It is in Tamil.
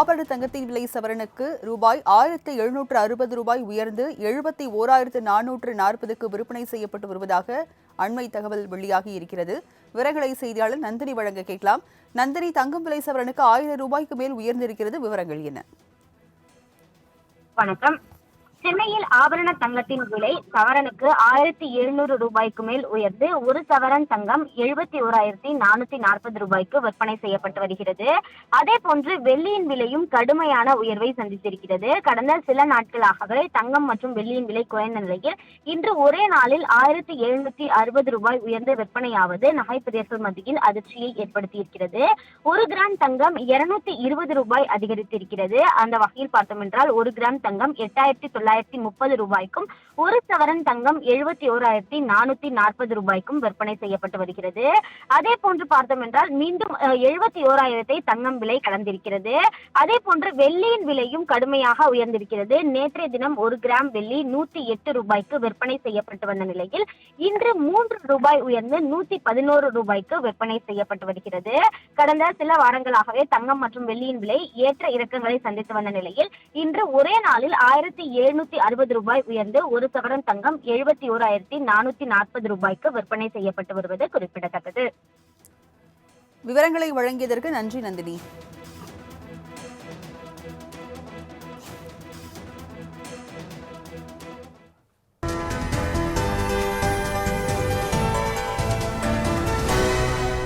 ஆபரண தங்கத்தின் விலை சவரனுக்கு ரூபாய் ஆயிரத்து எழுநூற்று அறுபது ரூபாய் உயர்ந்து எழுபத்தி ஓராயிரத்து நானூற்று நாற்பதுக்கு விற்பனை செய்யப்பட்டு வருவதாக அண்மை தகவல் வெளியாகி இருக்கிறது. விவரங்களை செய்தியாளர் நந்தினி வழங்க கேட்கலாம். நந்தினி தங்கம் விலை சவரனுக்கு ஆயிரம் ரூபாய்க்கு மேல் உயர்ந்திருக்கிறது. விவரங்கள் என்ன? வணக்கம். சென்னையில் ஆபரண தங்கத்தின் விலை சவரனுக்கு ஆயிரத்தி எழுநூறு ரூபாய்க்கு மேல் உயர்ந்து ஒரு சவரன் தங்கம் எழுபத்தி ஓராயிரத்தி நானூத்தி நாற்பது ரூபாய்க்கு விற்பனை செய்யப்பட்டு வருகிறது. அதே போன்று வெள்ளியின் விலையும் கடுமையான உயர்வை சந்தித்திருக்கிறது. கடந்த சில நாட்களாகவே தங்கம் மற்றும் வெள்ளியின் விலை குறைந்த நிலையில் இன்று ஒரே நாளில் ஆயிரத்தி எழுநூத்தி அறுபது ரூபாய் உயர்ந்து விற்பனையாவது நகைப்பிரியர்கள் மத்தியில் அதிர்ச்சியை ஏற்படுத்தியிருக்கிறது. ஒரு கிராம் தங்கம் இருநூத்தி இருபது ரூபாய் அதிகரித்திருக்கிறது. அந்த வகையில் பார்த்தோம் என்றால் ஒரு கிராம் தங்கம் எட்டாயிரத்தி தொள்ளாயிரத்தி தொள்ளாயிரத்தி முப்பது ரூபாய்க்கும் ஒரு சவரன் தங்கம் எழுபத்தி ஓராயிரத்தி நானூத்தி நாற்பது ரூபாய்க்கும் விற்பனை செய்யப்பட்டு வருகிறது. அதே போன்று பார்த்தோம் என்றால் மீண்டும் எழுபத்தி ஓராயிரத்தை தங்கம் விலை கடந்திருக்கிறது. அதே போன்று வெள்ளியின் விலையும் கடுமையாக உயர்ந்திருக்கிறது. நேற்றைய தினம் ஒரு கிராம் வெள்ளி நூத்தி எட்டு ரூபாய்க்கு விற்பனை செய்யப்பட்டு வந்த நிலையில் இன்று மூன்று ரூபாய் உயர்ந்து நூத்தி பதினோரு ரூபாய்க்கு விற்பனை செய்யப்பட்டு வருகிறது. கடந்த சில வாரங்களாகவே தங்கம் மற்றும் வெள்ளியின் விலை ஏற்ற இறக்கங்களை சந்தித்து வந்த நிலையில் இன்று ஒரே நாளில் ஆயிரத்தி எழுநூறு இருநூத்தி அறுபது ரூபாய் உயர்ந்து ஒரு சவரன் தங்கம் எழுபத்தி ஓராயிரத்தி நானூத்தி நாற்பது ரூபாய்க்கு விற்பனை செய்யப்பட்டு வருவது குறிப்பிடத்தக்கது. விவரங்களை வழங்கியதற்கு நன்றி நந்தினி.